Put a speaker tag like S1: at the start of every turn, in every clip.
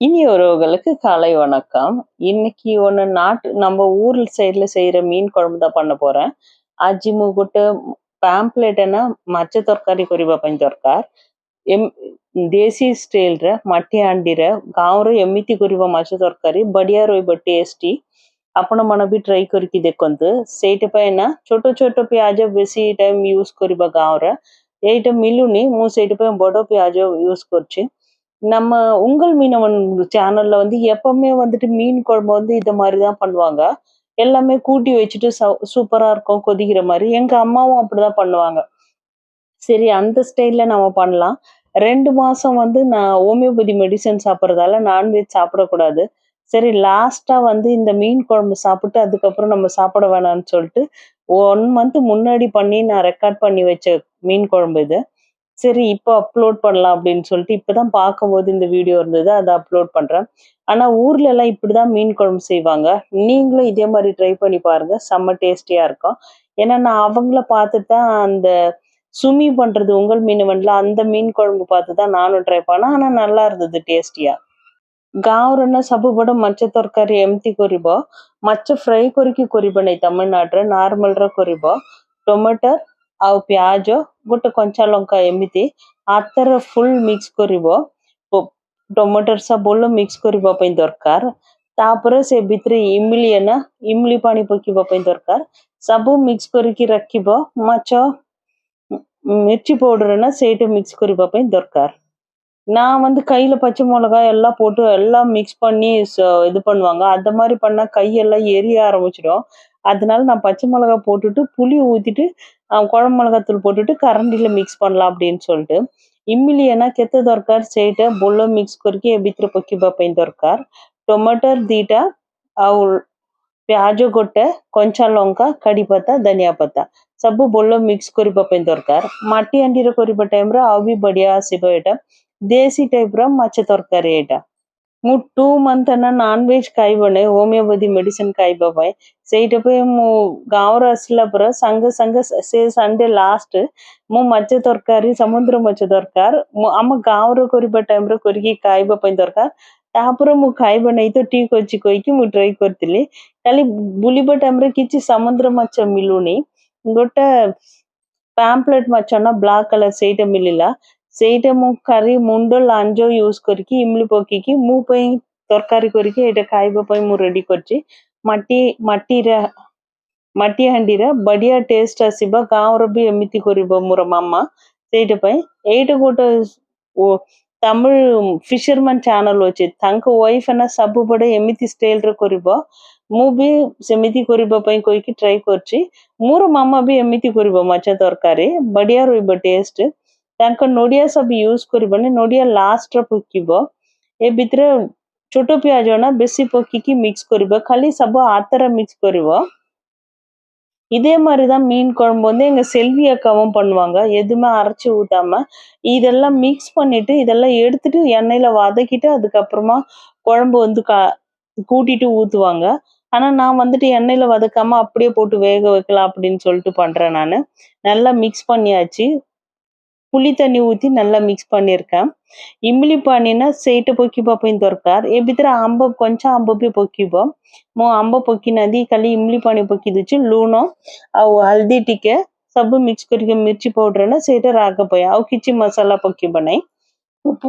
S1: இனி உறவுகளுக்கு காலை வணக்கம் இன்னைக்கு ஒன்று நாட்டு நம்ம ஊர் சைடில் செய்கிற மீன் குழம்பு தான் பண்ண போகிறேன் அஜி மூகுட்டு ಪ್ಯಾಂಪ್ಲೆಟನ್ನು ಮಚ್ಚೆ ತರಕಾರಿ ಕೊರಿಬ ಪಂಚ್ ದೊರ್ಕಾರ್ ಎಮ್ ದೇಸಿ ಸ್ಟೇಲ್ರ ಮಟ್ಟಿ ಹಾಂಡಿರ ಗಾಂವ್ರ ಎಮ್ಮಿತಿ ಕೊರಿಬ ಮಚ್ಚೆ ತರಕಾರಿ ಬಡಿಯಾರು ಒಯ್ಬ ಟೇಸ್ಟಿ আপনা মানবি ট্রাই করি কি দেখন্তু সেইটা পাই না ছোট ছোট পেঁয়াজ বেশি টাইম ইউজ করিবা গাঁওরা এইটা মিলুনি মু সেইটা পাই বড় পেঁয়াজ ইউজ করছি நம்ம உங்கள் மீனவன் சேனல்ல வந்து எப்பவுமே வந்துட்டு மீன் குழம்பு வந்து இந்த மாதிரி தான் பண்ணுவாங்க. எல்லாமே கூட்டி வச்சுட்டு சூப்பரா இருக்கும் கொதிக்கிற மாதிரி. எங்க அம்மாவும் அப்படிதான் பண்ணுவாங்க. சரி அந்த ஸ்டைல்ல நம்ம பண்ணலாம். ரெண்டு மாசம் வந்து நான் ஹோமியோபதி மெடிசன் சாப்பிட்றதால நான்வெஜ் சாப்பிடக்கூடாது. சரி லாஸ்டா வந்து இந்த மீன் குழம்பு சாப்பிட்டு அதுக்கப்புறம் நம்ம சாப்பிட வேணாம்னு சொல்லிட்டு ஒன் மந்த் முன்னாடி பண்ணி நான் ரெக்கார்ட் பண்ணி வச்ச மீன் குழம்பு இது. சரி இப்போ அப்லோட் பண்ணலாம் அப்படின்னு சொல்லிட்டு இப்போதான் பார்க்கும்போது இந்த வீடியோ இருந்தது அதை அப்லோட் பண்ணுறேன் ஆனால் ஊர்ல எல்லாம் இப்படிதான் மீன் குழம்பு செய்வாங்க. நீங்களும் இதே மாதிரி ட்ரை பண்ணி பாருங்க செம்ம டேஸ்டியா இருக்கும். ஏன்னா நான் அவங்கள பார்த்துட்டு தான் அந்த சுமி பண்றது உங்கள் மீனவன்ல அந்த மீன் குழம்பு பார்த்து தான் நானும் ட்ரை பண்ணேன். ஆனால் நல்லா இருந்தது டேஸ்டியா ಗಾವ್ರನ್ನ ಸಬ್ಬು மச்ச ಮಚ್ಚೆ எம்தி ಎಮ್ತಿ மச்ச ஃப்ரை ಫ್ರೈ ಕೊರಿಕಿ ಕೊರಿಬಣ ತಮಿಳ್ನಾಡ್ರೆ ನಾರ್ಮಲ್ರ ಕೊರಿಬೋ ಟೊಮೆಟೊ ಅವು ಪ್ಯಾಜೋ ଗୋଟେ କଞ୍ଚା ଲଙ୍କା ଏମିତି ହାତରେ ଫୁଲ ମିକ୍ସ କରିବ ପ- ଟମାଟର ସବୁବେଳେ ମିକ୍ସ କରିବା ପାଇଁ ଦରକାର ତାପରେ ସେ ଭିତରେ ଇମଲି ନା ଇମଲି ପାଣି ପକେଇବା ପାଇଁ ଦରକାର ସବୁ ମିକ୍ସ କରିକି ରଖିବ ମାଛ மிர்ச்சி பவுடர்னா ସେଇଟା மிக்ஸ் କରିବା ପାଇଁ ଦରକାର நான் வந்து கையில பச்சை மிளகாய் எல்லாம் போட்டு எல்லாம் மிக்ஸ் பண்ணி ச- இது பண்ணுவாங்க அந்த மாதிரி பண்ணா கையெல்லாம் எரிய ஆரம்பிச்சிடும் அதனால நான் பச்சை மிளகாய் போட்டுட்டு புளி ஊத்திட்டு அஹ், குழம்பு மிளகாத்தூள் போட்டுட்டு கரண்டியில் மிக்ஸ் பண்ணலாம் அப்படின்னு சொல்லிட்டு ఇమ్మిలి ఏనా కెత్త దొరకార్ చేయట బొల్లో మిక్స్ కొరికి బిత్ర పొక్కి బపైన దొరకార్ టొమాటర్ దీట అవు ప్యాజు గొట్ట కొంచెం లొంక కడిపత్త ధనియా పత్త సబ్బు బొల్లో మిక్స్ కొరి బపైన దొరకార్ మట్టి అండిర కొరిప టైంలో అవి బడియా సిబయట దేశీ టైప్ ర మచ్చ దొరకారు ఏట ମୁଁ ଟୁ ମନ୍ଥ ନା ନନଭେଜ ଖାଇବ ନାହିଁ ହୋମିଓପାଥି ମେଡିସିନ ଖାଇବା ପାଇଁ ସେଇଟା ପାଇଁ ମୁଁ ଗାଁରୁ ଆସିଲା ପରେ ସାଙ୍ଗେ ସାଙ୍ଗେ ସେ ସଣ୍ଡେ ଲାଷ୍ଟ ମୁଁ ମାଛ ତରକାରୀ ସମୁଦ୍ର ମାଛ ଦରକାର ମୁଁ ଆମ ଗାଁରେ କରିବା ଟାଇମରେ କରିକି ଖାଇବା ପାଇଁ ଦରକାର ତାପରେ ମୁଁ ଖାଇବା ନାହିଁ ତ ଠିକ ଅଛି କହିକି ମୁଁ ଟ୍ରାଏ କରିଥିଲି ଖାଲି ବୁଲିବା ଟାଇମରେ କିଛି ସମୁଦ୍ର ମାଛ ମିଳୁନି ଗୋଟେ ପାମ୍ପଲେଟ ମାଛ ନା ବ୍ଲାକ୍ କଲର ସେଇଟା ମିଳିଲା ସେଇଟା ମୁଁ ଖାଲି ମୁଣ୍ଡ ଲାଞ୍ଜ ୟୁଜ କରିକି ଇମଲି ପକେଇକି ମୁଁ ପାଇଁ ତରକାରୀ କରିକି ଏଇଟା ଖାଇବା ପାଇଁ ମୁଁ ରେଡି କରିଛି ମାଟି ମାଟିରେ ମାଟି ହାଣ୍ଡିରେ ବଢିଆ ଟେଷ୍ଟ ଆସିବ ଗାଁର ବି ଏମିତି କରିବ ମୋର ମାମା ସେଇଟା ପାଇଁ ଏଇଟା ଗୋଟେ ଓ ତାମିଲ ଫିସରମ୍ୟାନ ଚ୍ୟାନେଲ ଅଛି ତାଙ୍କ ୱାଇଫ ନା ସବୁବେଳେ ଏମିତି ଷ୍ଟାଇଲରେ କରିବ ମୁଁ ବି ସେମିତି କରିବା ପାଇଁ କହିକି ଟ୍ରାଏ କରିଛି ମୋର ମାମା ବି ଏମିତି କରିବ ମାଛ ତରକାରୀ ବଢିଆ ରହିବ ଟେଷ୍ଟ ତାଙ୍କ ନଡିଆ ସବୁ ୟୁଜ କରିବନି ନଡିଆ ଲାଷ୍ଟରେ ପକେଇବ ଏ ଭିତରେ ଛୋଟ ପିଆଜ ନା ବେଶୀ ପକେଇକି மிக்ஸ் କରିବ ଖାଲି ସବୁ ହାତରେ மிக்ஸ் କରିବ இதே மாதிரிதான் மீன் குழம்பு வந்து எங்க செல்வி அக்காவும் பண்ணுவாங்க எதுவுமே அரைச்சு ஊத்தாம இதெல்லாம் மிக்ஸ் பண்ணிட்டு இதெல்லாம் எடுத்துட்டு எண்ணெயில வதக்கிட்டு அதுக்கப்புறமா குழம்பு வந்து கா கூட்டிட்டு ஊத்துவாங்க ஆனா நான் வந்துட்டு எண்ணெயில வதக்காம அப்படியே போட்டு வேக வைக்கலாம் அப்படின்னு சொல்லிட்டு பண்றேன் நானு நல்லா மிக்ஸ் பண்ணியாச்சு புளி தண்ணி ஊற்றி நல்லா மிக்ஸ் பண்ணியிருக்கேன் இம்லி పానిన சைட்டை పొక్కి పాపోయిన దొరకారు எப்படி బిద్దర అంబ కొంచెం అంబ బి పొక్కిబో మో అంబ పొక్కినది కలి ఇమ్మిలి పాని పొక్కిదిచ్చు లూనో అవు హల్దీ టికే సబ్బు మిక్స్ కొరికి మిర్చి పౌడర్న సైట రాకపోయా అవు కిచ్చి మసాలా పొక్కి బనాయి உப்பு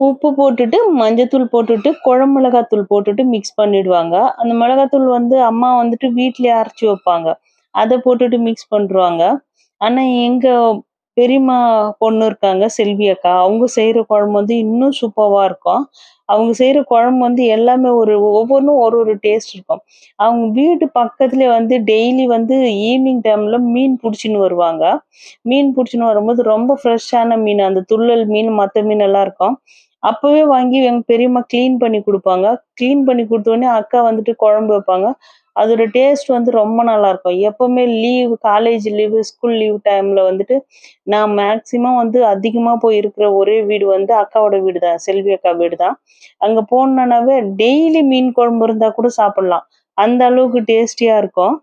S1: உப்பு போட்டுட்டு மஞ்சத்தூள் போட்டுட்டு குழம்புளகாத்தூள் போட்டுட்டு மிக்ஸ் பண்ணிடுவாங்க. அந்த மிளகாத்தூள் வந்து அம்மா வந்துட்டு வீட்லயே அரைச்சி வைப்பாங்க. அதை போட்டுட்டு மிக்ஸ் பண்ணிடுவாங்க. ஆனால் எங்கள் பெரியம்மா பொண்ணு இருக்காங்க செல்வி அக்கா. அவங்க செய்கிற குழம்பு வந்து இன்னும் சூப்பராக இருக்கும். அவங்க செய்கிற குழம்பு வந்து எல்லாமே ஒரு ஒவ்வொன்றும் ஒரு ஒரு டேஸ்ட் இருக்கும். அவங்க வீட்டு பக்கத்துல வந்து டெய்லி வந்து ஈவினிங் டைமில் மீன் பிடிச்சின்னு வருவாங்க. மீன் பிடிச்சின்னு வரும்போது ரொம்ப ஃப்ரெஷ்ஷான மீன் அந்த துள்ளல் மீன் மற்ற மீன் எல்லாம் இருக்கும். அப்போவே வாங்கி எங்கள் பெரியம்மா க்ளீன் பண்ணி கொடுப்பாங்க. க்ளீன் பண்ணி கொடுத்தோடனே அக்கா வந்துட்டு குழம்பு வைப்பாங்க. அதோட டேஸ்ட் வந்து ரொம்ப நல்லா இருக்கும் எப்பவுமே leave college leave school leave டைம்ல வந்துட்டு நான் மேக்சிமம் வந்து அதிகமா போய் இருக்கிற ஒரே வீடு வந்து அக்காவோட வீடு தான் செல்வி அக்கா வீடு தான் அங்க போனனாவே டெய்லி மீன் குழம்பு இருந்தா கூட சாப்பிடலாம். அந்த அளவுக்கு டேஸ்டியா இருக்கும்.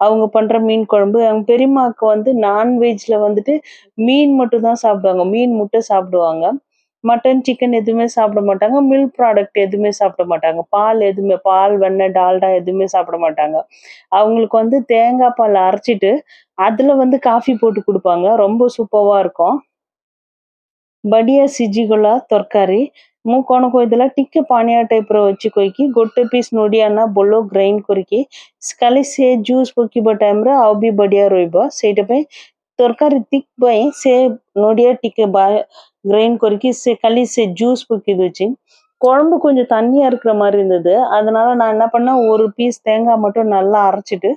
S1: அவங்க பண்ற மீன் குழம்பு. அவங்க பெரியம்மாவுக்கு வந்து நான்வெஜ்ல வந்துட்டு மீன் மட்டும் தான் சாப்பிடுவாங்க. மீன் முட்டை சாப்பிடுவாங்க. மட்டன், சிக்கன் எதுவுமே சாப்பிட மாட்டாங்க. மில்க் ப்ராடக்ட் எதுவுமே சாப்பிட மாட்டாங்க. பால் எதுவுமே பால், வெண்ணெய், டால்டா எதுவுமே சாப்பிட மாட்டாங்க. அவங்களுக்கு வந்து தேங்காய் பால் அரைச்சிட்டு, அதுல வந்து காஃபி போட்டு குடுப்பாங்க. ரொம்ப சூப்பர்வா இருக்கும். ବଢିଆ ସିଝିଗଲା ତରକାରୀ ମୁଁ କଣ କହିଦେଲା ଟିକେ ପାଣିଆ ଟାଇପ ର ଅଛି କହିକି ଗୋଟେ ପିସ୍ ନଡିଆ ନା ଭଲ ଗ୍ରାଇଣ୍ଡ କରିକି ଖାଲି ସେ ଜୁସ୍ ପକେଇବା ଟାଇମରେ ଆଉ ବି ବଢିଆ ରହିବ ସେଇଟା ପାଇଁ ତରକାରୀ ତିକ୍ ପାଇଁ ସେ ନଡ଼ିଆ ଟିକେ கிரைண்ட் கொறுக்கி சே களி சே ஜூஸ் ஊற்றி வச்சு குழம்பு கொஞ்சம் தண்ணியா இருக்கிற மாதிரி இருந்தது அதனால நான் என்ன பண்ணேன் ஒரு பீஸ் தேங்காய் மட்டும் நல்லா அரைச்சிட்டு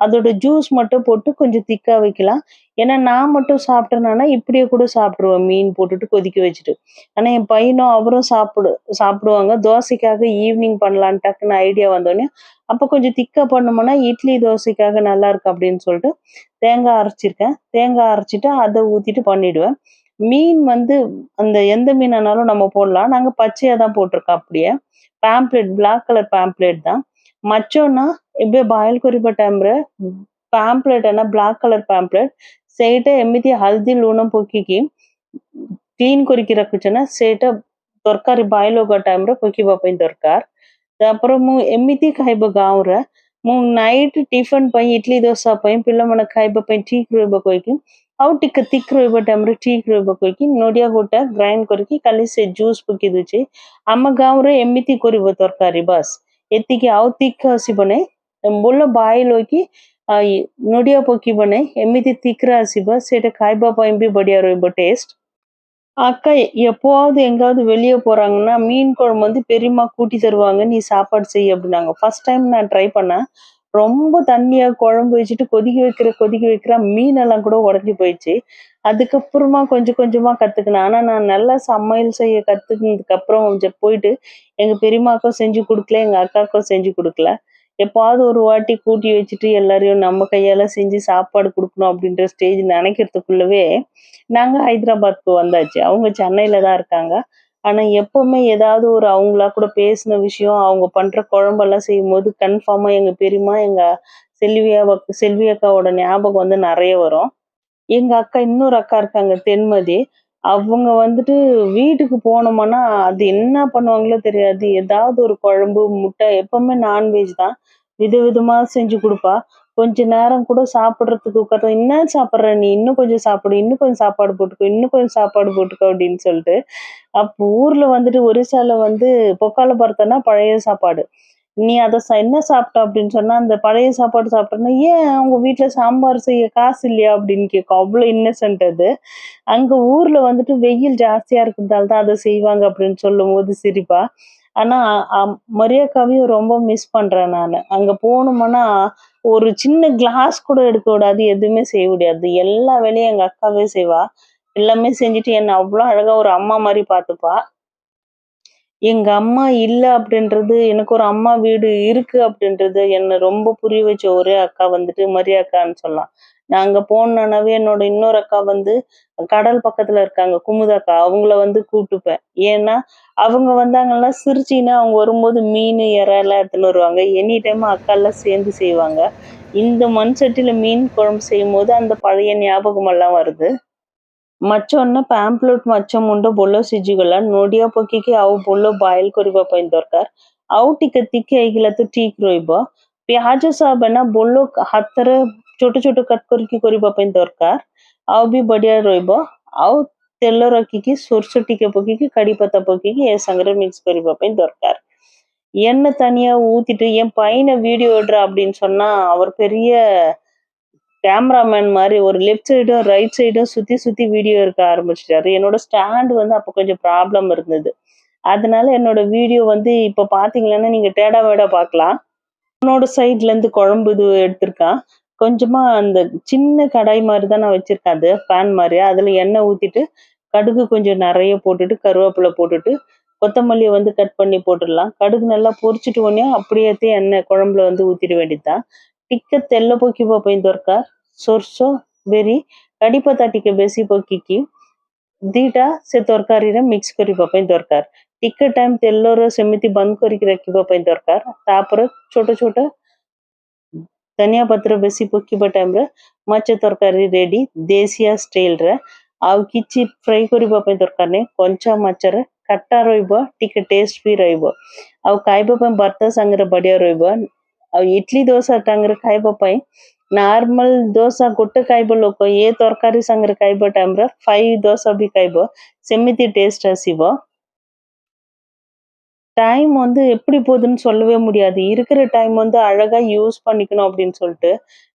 S1: அதோட ஜூஸ் மட்டும் போட்டு கொஞ்சம் திக்காக வைக்கலாம். ஏன்னா நான் மட்டும் சாப்பிட்டேன்னா இப்படியே கூட சாப்பிட்ருவேன் மீன் போட்டுட்டு கொதிக்க வச்சுட்டு. ஆனால் என் பையனும் அவரும் சாப்பிடு சாப்பிடுவாங்க. தோசைக்காக ஈவினிங் பண்ணலான் டக்குன்னு ஐடியா வந்தோடனே அப்போ கொஞ்சம் திக்காக பண்ணோம்னா இட்லி தோசைக்காக நல்லா இருக்கு அப்படின்னு சொல்லிட்டு தேங்காய் அரைச்சிருக்கேன். தேங்காய் அரைச்சிட்டு அதை ஊற்றிட்டு பண்ணிடுவேன். மீன் வந்து அந்த எந்த மீனானாலும் நம்ம போடலாம். நாங்கள் பச்சையாக தான் போட்டிருக்கோம் அப்படியே. பேம்ப்ளேட் பிளாக் கலர் பேம்ப்ளேட் தான். மற்றொன்னா எப்டியோ ಬಾಯ್ಲ್ ಕೊರಿ ಬಟಾಮ್ರೆ ಪಾಂಪ್ಲೆಟ್ ಅನ್ನ ಬ್ಲಾಕ್ ಕಲರ್ ಪಾಂಪ್ಲೆಟ್ ಸೇಟ ಎಮಿತಿ ಹಲ್ದಿ ಲೂಣ ಪೊಕ್ಕಿಗೆ ಕ್ಲೀನ್ ಕೊರಿಕಿ ರಖುಚನ ಸೇಟ ತರಕಾರಿ ಬಾಯ್ಲ್ ಹೋಗೋ ಟೈಮ್ ರ ಪೊಕ್ಕಿ ಬಪ್ಪೆನ್ ದೊರ್ಕಾರ್ ತಾಪರ ಮು ಎಮಿತಿ ಖಾಯ್ಬ ಗಾಂವ್ರ ಮು ನೈಟ್ ಟಿಫನ್ ಪೈ ಇಡ್ಲಿ ದೋಸಾ ಪೈ ಪಿಲ್ಲ ಮನ ಖಾಯ್ಬ ಪೈ ಟೀಕ್ ರೋಯ್ಬ ಕೊಯ್ಕಿ ಅವು ಟಿಕ್ಕ ತಿಕ್ ರೋಯ್ಬ ಟೈಮ್ ರ ಟೀಕ್ ರೋಯ್ಬ ಕೊಯ್ಕಿ ನೋಡಿಯ ಗೋಟ ಗ್ರೈಂಡ್ ಕೊರಿಕಿ ಕಲಿ ಸೆ ಜ್ಯೂಸ್ ಪೊಕ್ಕಿ ದೂಚಿ ಅಮ್ಮ ಗಾಂವ್ರ ಎಮಿತಿ ಕೊರಿಬ ತರಕಾರಿ ಬಸ್ ଏତିକି ଆଉ thick ଆସିବ ନାହିଁ ଭଲ ବାଇଲ ହୋଇକି ଆଉ ଇ- ନଡିଆ ପକେଇବ ନାହିଁ ଏମିତି thick ରେ ଆସିବ ସେଇଟା ଖାଇବା ପାଇଁ ବି ବଢିଆ ରହିବ டேஸ்ட் அக்கா எ- எப்போவாவது எங்காவது வெளியே போறாங்கன்னா மீன் குழம்பு வந்து பெரியம்மா கூட்டி தருவாங்க நீ சாப்பாடு செய் அப்படின்னாங்க ஃபர்ஸ்ட் டைம் நான் ட்ரை பண்ணேன் ரொம்ப தண்ணியா குழம்பு வச்சுட்டு கொதிக்க வைக்கிற கொதிக்க வைக்கிற மீன் எல்லாம் கூட உடஞ்சி போயிடுச்சு. அதுக்கப்புறமா கொஞ்சம் கொஞ்சமா கத்துக்கினேன். ஆனா நான் நல்லா சமையல் செய்ய கத்துக்கினதுக்கு அப்புறம் கொஞ்சம் போயிட்டு எங்க பெரியம்மாக்கும் செஞ்சு கொடுக்கல எங்க அக்காவுக்கும் செஞ்சு கொடுக்கல. எப்பாவது ஒரு வாட்டி கூட்டி வச்சுட்டு எல்லாரையும் நம்ம கையால செஞ்சு சாப்பாடு கொடுக்கணும் அப்படின்ற ஸ்டேஜ் நினைக்கிறதுக்குள்ளவே நாங்க ஹைதராபாத்க்கு வந்தாச்சு. அவங்க சென்னையில தான் இருக்காங்க. ஆனா எப்பவுமே ஏதாவது ஒரு அவங்களா கூட பேசின விஷயம் அவங்க பண்ற குழம்பெல்லாம் செய்யும் போது கன்ஃபார்மா எங்க பெரியம்மா எங்க செல்வியா செல்வி அக்காவோட ஞாபகம் வந்து நிறைய வரும். எங்க அக்கா இன்னொரு அக்கா இருக்காங்க தென்மதி. அவங்க வந்துட்டு வீட்டுக்கு போனோம்னா அது என்ன பண்ணுவாங்களோ தெரியாது. ஏதாவது ஒரு குழம்பு முட்டை எப்பவுமே நான்வெஜ் தான். விதவிதமா செஞ்சு கொடுப்பா. கொஞ்ச நேரம் கூட சாப்பிடுறதுக்கு உட்காந்து என்ன சாப்பிடுற நீ? இன்னும் கொஞ்சம் சாப்பிடு இன்னும் கொஞ்சம் சாப்பாடு போட்டுக்கோ இன்னும் கொஞ்சம் சாப்பாடு போட்டுக்கோ அப்படின்னு சொல்லிட்டு அப்போ ஊர்ல வந்துட்டு ஒரிசால வந்து பொக்கால பருத்தனா பழைய சாப்பாடு. நீ அதை என்ன சாப்பிட்ட? அப்படின்னு சொன்னா அந்த பழைய சாப்பாடு சாப்பிட்டேன்னா ஏன் அவங்க வீட்டுல சாம்பார் செய்ய காசு இல்லையா? அப்படின்னு கேட்கும். அவ்வளவு இன்னசென்ட் அது. அங்க ஊர்ல வந்துட்டு வெயில் ஜாஸ்தியா இருக்கிறதால தான் அதை செய்வாங்க அப்படின்னு சொல்லும் போது சிரிப்பா. ஆனா அம்- மரியாக்காவையும் ரொம்ப மிஸ் பண்றேன் நான். அங்க போகணும்னா ஒரு சின்ன கிளாஸ் கூட எடுக்க விடாது எதுவுமே செய்ய முடியாது. எல்லா வேலையும் எங்க அக்காவே செய்வா. எல்லாமே செஞ்சுட்டு என்ன அவ்வளவு அழகா ஒரு அம்மா மாதிரி பாத்துப்பா எங்க அம்மா இல்ல அப்படின்றது எனக்கு ஒரு அம்மா வீடு இருக்கு அப்படின்றது என்ன ரொம்ப புரிய வச்ச ஒரே அக்கா வந்துட்டு மரியா அக்கான்னு சொல்லலாம். நான் அங்க என்னோட இன்னொரு அக்கா வந்து கடல் பக்கத்துல இருக்காங்க குமுதக்கா அவங்கள வந்து கூப்பிட்டுப்பேன் ஏன்னா அவங்க வந்தாங்கன்னா சிரிச்சின்னா அவங்க வரும்போது மீன் இறை எல்லாம் எடுத்துன்னு வருவாங்க. எனி டைம் அக்கா எல்லாம் சேர்ந்து செய்வாங்க. இந்த மண் சட்டியில மீன் குழம்பு செய்யும் போது அந்த பழைய ஞாபகம் எல்லாம் வருது. ମାଛମାନେ ପାମ୍ପଲେଟ୍ ମାଛ ମୁଣ୍ଡ ଭଲ ସିଝିଗଲା ନଡିଆ ପକେଇକି ଆଉ ଭଲ ବଏଲ କରିବା ପାଇଁ ଦରକାର ଆଉ ଟିକେ ତିଖ ହେଇଗଲା ତ ଠିକ ରହିବ ପିଆଜ ସହ ନା ଭଲ ହାତରେ ଛୋଟ ଛୋଟ କଟ୍ କରିକି କରିବା ପାଇଁ ଦରକାର ଆଉ ବି ବଢିଆ ରହିବ ଆଉ ତେଲ ରଖିକି ସୋରିଷ ଟିକେ ପକେଇକି கடி பத்தா பக்கி என் சங்கரை மிக்ஸ் କରିବା ପାଇଁ ଦରକାର எண்ணெய் தனியா ஊத்திட்டு என் பையனை வீடியோ எடுறா அப்படின்னு சொன்னா அவர் பெரிய கேமராமேன் மாதிரி ஒரு லெஃப்ட் சைடும் ரைட் சைடும் சுத்தி சுத்தி வீடியோ எடுக்க ஆரம்பிச்சிட்டாரு. என்னோட ஸ்டாண்ட் வந்து அப்போ கொஞ்சம் ப்ராப்ளம் இருந்தது. அதனால என்னோட வீடியோ வந்து இப்போ பாத்தீங்கன்னா நீங்க டேடா வேடா பார்க்கலாம் உன்னோட சைட்ல இருந்து குழம்பு இது எடுத்திருக்கான் கொஞ்சமா அந்த சின்ன கடாய் மாதிரி தான் நான் வச்சிருக்கேன். அது பேன் மாதிரி அதுல எண்ணெய் ஊத்திட்டு கடுகு கொஞ்சம் நிறைய போட்டுட்டு கருவேப்பிலை போட்டுட்டு கொத்தமல்லியை வந்து கட் பண்ணி போட்டுடலாம். கடுகு நல்லா பொரிச்சிட்டு உடனே அப்படியே எண்ணெய் குழம்புல வந்து ஊத்திட வேண்டியதுதான். ଟିକେ ତେଲ ପକେଇବା ପାଇଁ ଦରକାର ସୋରିଷ ବିରି କାଢି ପତା ଟିକେ ବେଶୀ ପକେଇକି ଦିଟା ସେ ତରକାରୀରେ ମିକ୍ସ କରିବା ପାଇଁ ଦରକାର ଟିକେ ଟାଇମ ତେଲର ସେମିତି ବନ୍ଦ କରିକି ରଖିବା ପାଇଁ ଦରକାର ତାପରେ ଛୋଟ ଛୋଟ ଧନିଆ ପତ୍ର ବେଶୀ ପକେଇବା ଟାଇମରେ ମାଛ ତରକାରୀ ରେଡି ଦେଶିଆ ଷ୍ଟାଇଲରେ ଆଉ କିଛି ଫ୍ରାଏ କରିବା ପାଇଁ ଦରକାର ନାହିଁ କଞ୍ଚା ମାଛରେ ଖଟା ରହିବ ଟିକେ ଟେଷ୍ଟ ବି ରହିବ ଆଉ ଖାଇବା ପାଇଁ ଭାତ ସାଙ୍ଗରେ ବଢିଆ ରହିବ ଆଉ ଇଡଲି ଦୋସା ସାଙ୍ଗରେ ଖାଇବା ପାଇଁ ନର୍ମାଲ ଦୋସା ଗୋଟେ ଖାଇବ ଲୋକ ଏ ତରକାରୀ ସାଙ୍ଗରେ ଖାଇବା ଟାଇମରେ ଫାଇଭ ଦୋସା ବି ଖାଇବ செமித்தி டேஸ்ட் ଆସିବ டைம் வந்து எப்படி போகுதுன்னு சொல்லவே முடியாது இருக்கிற டைம் வந்து அழகா யூஸ் பண்ணிக்கணும் அப்படின்னு சொல்லிட்டு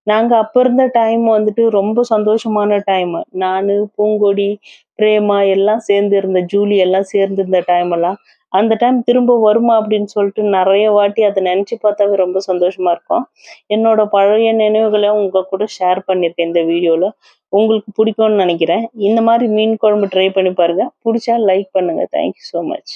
S1: நாங்க அப்ப இருந்த டைம் வந்துட்டு ரொம்ப சந்தோஷமான டைம் நானு பூங்கொடி பிரேமா எல்லாம் சேர்ந்து இருந்த ஜூலி எல்லாம் சேர்ந்து இருந்த டைம் எல்லாம் அந்த டைம் திரும்ப வருமா அப்படின்னு சொல்லிட்டு நிறைய வாட்டி அதை நினச்சி பார்த்தாவே ரொம்ப சந்தோஷமா இருக்கும். என்னோட பழைய நினைவுகளை உங்க கூட ஷேர் பண்ணியிருக்கேன் இந்த வீடியோவில் உங்களுக்கு பிடிக்கும்னு நினைக்கிறேன். இந்த மாதிரி மீன் குழம்பு ட்ரை பண்ணி பாருங்க. பிடிச்சா லைக் பண்ணுங்க. Thank you so much